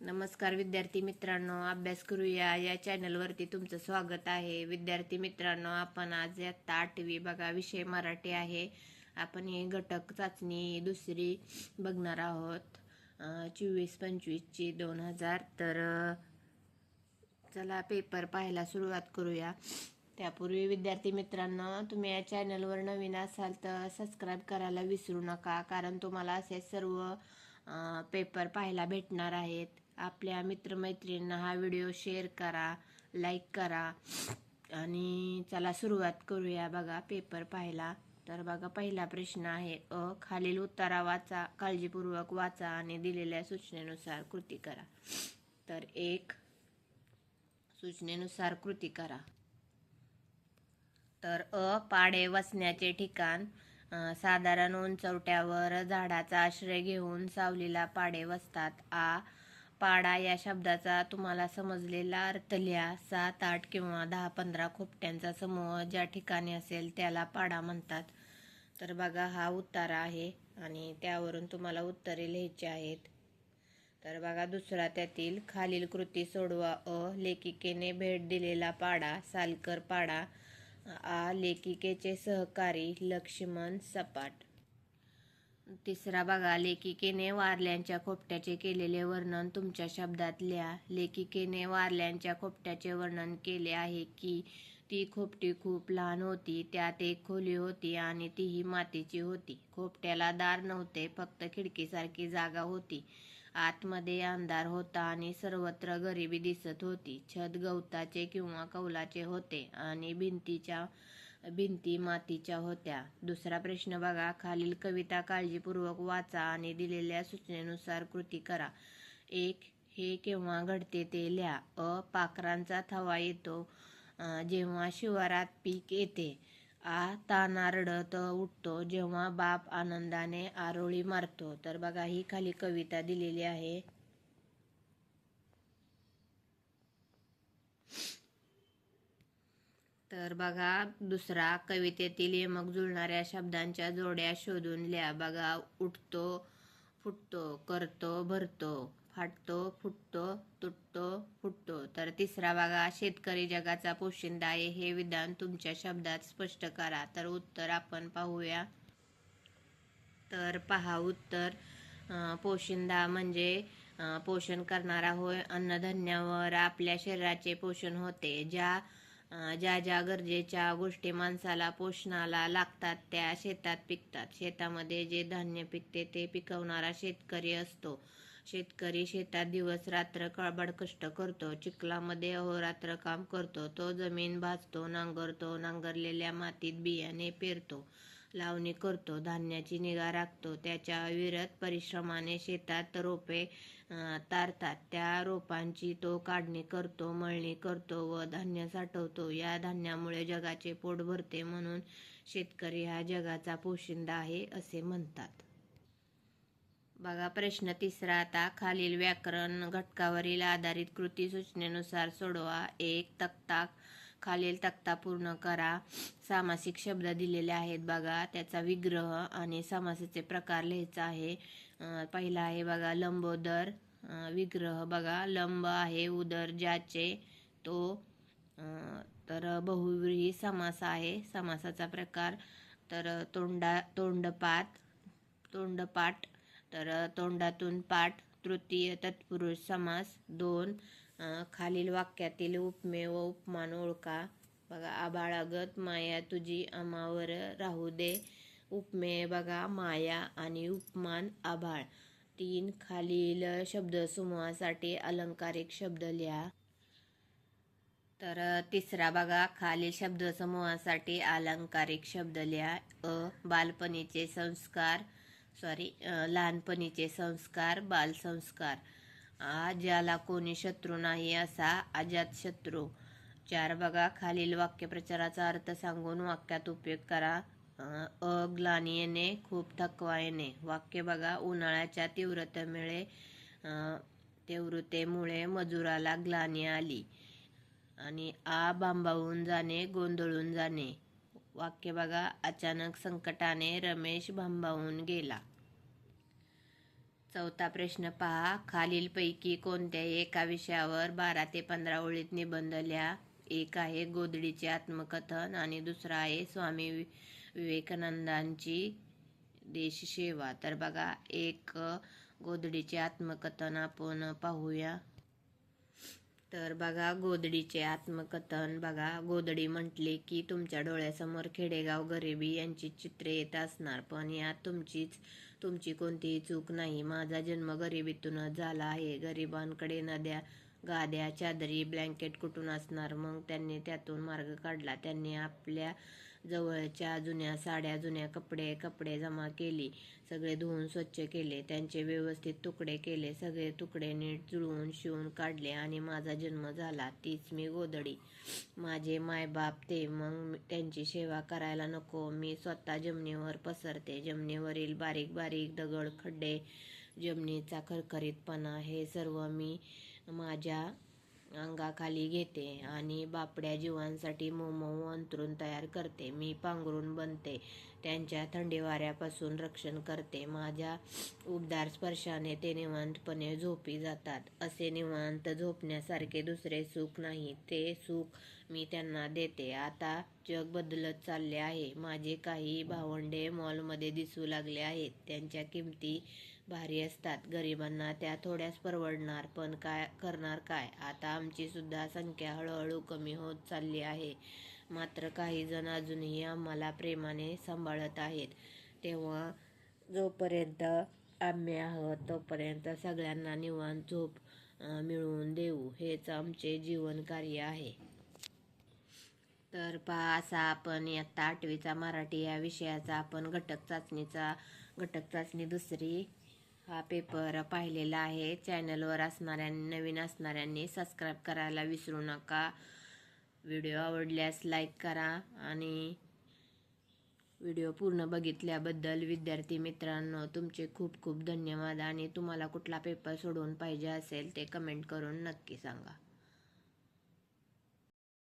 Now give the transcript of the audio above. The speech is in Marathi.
नमस्कार विद्यार्थी मित्रांनो अभ्यास करूया. या चॅनलवरती तुमचं स्वागत आहे. विद्यार्थी मित्रांनो आपण आज आत्ता आठवी बघा विषय मराठी आहे. आपण ही घटक चाचणी दुसरी बघणार आहोत. चोवीस पंचवीसची दोन हजार. तर चला पेपर पाहायला सुरुवात करूया. त्यापूर्वी विद्यार्थी मित्रांनो तुम्ही या चॅनलवर नवीन असाल तर सबस्क्राईब करायला विसरू नका. कारण तुम्हाला असे सर्व पेपर पाहायला भेटणार आहेत. आपल्या मित्रमैत्रिणींना हा व्हिडिओ शेअर करा लाईक करा. आणि चला सुरुवात करूया बघा पेपर पाहिला तर बघा पहिला प्रश्न आहे अ खालील उत्तरा वाचा काळजीपूर्वक वाचा आणि दिलेल्या सूचनेनुसार कृती करा. तर एक सूचनेनुसार कृती करा. तर अ पाडे वसण्याचे ठिकाण साधारण उंचवट्यावर झाडाचा आश्रय घेऊन सावलीला पाडे वसतात. आ पाडा या शब्दाचा तुम्हाला समजलेला अर्थ लिहा. सात आठ किंवा दहा पंधरा खोपट्यांचा समूह ज्या ठिकाणी असेल त्याला पाडा म्हणतात. तर बघा हा उत्तारा आहे आणि त्यावरून तुम्हाला उत्तरे लिहायची आहेत. तर बघा दुसरा त्यातील खालील कृती सोडवा. अ लेखिकेने भेट दिलेला पाडा सालकर पाडा. आ लेखिकेचे सहकारी लक्ष्मण सपाट. तिसरा बघा लेखिकेने वारल्यांच्या खोपट्याचे केलेले वर्णन तुमच्या शब्दात लिहा लेखिकेने वारल्यांच्या खोपट्याचे वर्णन केले आहे की ती खोपटी खूप लहान होती त्यात एक खोली होती आणि तीही मातीची होती. खोपट्याला दार नव्हते फक्त खिडकीसारखी जागा होती. आतमध्ये अंधार होता आणि सर्वत्र गरिबी दिसत होती. छत गवताचे किंवा कौलाचे होते आणि भिंतीच्या भिंती मातीच्या होत्या. दुसरा प्रश्न बघा. खालील कविता काळजीपूर्वक वाचा आणि दिलेल्या सूचनेनुसार कृती करा. एक हे केव्हा घडते ते लिहा. अ पाखरांचा थवा येतो जेव्हा शिवारात पीक येते. आ ताना रडत उठतो जेव्हा बाप आनंदाने आरोळी मारतो. तर बघा ही खाली कविता दिलेली आहे. तर बघा दुसरा कवितेतील यमक जुळणाऱ्या शब्दांच्या जोड्या शोधून लिहा बघा उठतो फुटतो करतो भरतो फाटतो फुटतो तुटतो फुटतो. तर तिसरा बघा शेतकरी जगाचा पोशिंदा आहे हे विधान तुमच्या शब्दात स्पष्ट करा. तर उत्तर आपण पाहूया. तर पहा उत्तर पोशिंदा म्हणजे पोषण करणारा होय. अन्नधान्यावर आपल्या शरीराचे पोषण होते ज्या ज्या ज्या गरजेच्या गोष्टी माणसाला पोषणाला लागतात त्या शेतात पिकतात. शेतामध्ये जे धान्य पिकते ते पिकवणारा शेतकरी असतो. शेतकरी शेतात दिवस रात्र कळबड कष्ट करतो. चिखलामध्ये अहोरात्र काम करतो. तो जमीन भाजतो नांगरतो. नांगरलेल्या मातीत बियाणे पेरतो. लावणी करतो धान्याची निगा राखतो त्याच्या अविरत परिश्रमाने शेतात रोपे तारतात. त्या रोपांची तो काढणी करतो मळणी करतो व धान्य साठवतो. या धान्यामुळे जगाचे पोट भरते म्हणून शेतकरी हा जगाचा पोशिंदा आहे असे म्हणतात. बघा प्रश्न तिसरा आता. खालील व्याकरण घटकावरील आधारित कृती सूचनेनुसार सोडवा. एक तक्ता खालील तक्ता पूर्ण करा. सामासिक शब्द दिलेले आहेत बघा. त्याचा विग्रह आणि समासाचे प्रकार लिहायचा आहे. पहिला आहे बघा लंबोदर. विग्रह बघा लंब आहे उदर ज्याचे तो तर बहुव्रीही समास आहे. समासाचा प्रकार तर तोंडा तोंडपात तोंडपाठ तर तोंडातून पाठ तृतीय तत्पुरुष समास दोन. खालील वाक्यातील उपमे व उपमान ओळखा. बघा आबाळागत माया तुझी अमावर राहू दे. उपमे बघा माया आणि उपमान आभाळ. तीन खालील शब्दसमूहासाठी अलंकारिक शब्द लिहा. तर तिसरा बघा खालील शब्दसमूहासाठी अलंकारिक शब्द लिहा. अ बालपणीचे संस्कार. सॉरी लहानपणीचे संस्कार बालसंस्कार. आज याला कोणी शत्रू नाही असा अजात शत्रू. चार बघा खालील वाक्यप्रचाराचा अर्थ सांगून वाक्यात उपयोग करा. अ, ग्लानी येणे खूप थकवा येणे वाक्य बघा उन्हाळ्याच्या तीव्रतेमुळे तीव्रतेमुळे मजुराला ग्लानी आली आणि आ बांबावून जाणे गोंधळून जाणे. वाक्य बघा अचानक संकटाने रमेश भांबावून गेला. चौथा प्रश्न पहा. खालीलपैकी कोणत्याही एका विषयावर बारा ते पंधरा ओळीत निबंध लिहा एक आहे गोदडीचे आत्मकथन आणि दुसरा आहे स्वामी विवेकानंदांची देशसेवा तर बघा एक गोधडीचे गोदडीचे आत्मकथन आपण पाहूया. तर बघा गोदडीचे आत्मकथन. बघा गोदडी म्हटले की तुमच्या डोळ्यासमोर खेडेगाव गरिबी यांची चित्रे येत असणार पण यात तुमचीच तुमची कोणतीही चूक नाही. माझा जन्म गरिबीतूनच झाला आहे. गरिबांकडे नद्या गाद्या चादरी ब्लँकेट कुठून असणार? मग त्यांनी त्यातून मार्ग काढला. त्यांनी आपल्या जवळच्या जुन्या साड्या जुन्या कपडे कपडे जमा केली सगळे धुवून स्वच्छ केले त्यांचे व्यवस्थित तुकडे केले सगळे तुकडे नीट जुळवून शिवून काढले आणि माझा जन्म झाला तीच मी गोदडी माझे मायबाप ते मग त्यांची सेवा करायला नको मी स्वतः जमिनीवर पसरते जमिनीवरील बारीक बारीक दगड खड्डे जमिनीचा खरखरीतपणा हे सर्व मी माझ्या अंगाखाली घेते आणि बापड्या जीवांसाठी मऊ अंतरून तयार करते. मी पांघरून बनते. त्यांच्या थंडी वाऱ्यापासून रक्षण करते. माझ्या उबदार स्पर्शाने ते निवांतपणे झोपी जातात. असे निवांत झोपण्यासारखे दुसरे सुख नाही. ते सुख मी त्यांना देते. आता जग बदलत चालले आहे. माझे काही भावंडे मॉलमध्ये दिसू लागले आहेत. त्यांच्या किमती भारी असतात. गरिबांना त्या थोड्याच परवडणार पण काय करणार काय? आता आमची सुद्धा संख्या हळूहळू कमी होत चालली आहे. मात्र काही जण अजूनही आम्हाला प्रेमाने सांभाळत आहेत. तेव्हा जोपर्यंत आम्ही आहोत तोपर्यंत सगळ्यांना निवांत झोप मिळवून देऊ हेच आमचे जीवन कार्य आहे. तर पहा असा आपण इयत्ता आठवीचा मराठी या विषयाचा आपण घटक चाचणीचा घटक चाचणी दुसरी हा पेपर पाहिलेला आहे. चॅनलवर असणाऱ्यांनी नवीन असणाऱ्यांनी सबस्क्राईब करायला विसरू नका. व्हिडिओ आवडल्यास लाईक करा आणि व्हिडिओ पूर्ण बघितल्याबद्दल विद्यार्थी मित्रांनो तुमचे खूप खूप धन्यवाद. आणि तुम्हाला कुठला पेपर सोडवून पाहिजे असेल ते कमेंट करून नक्की सांगा.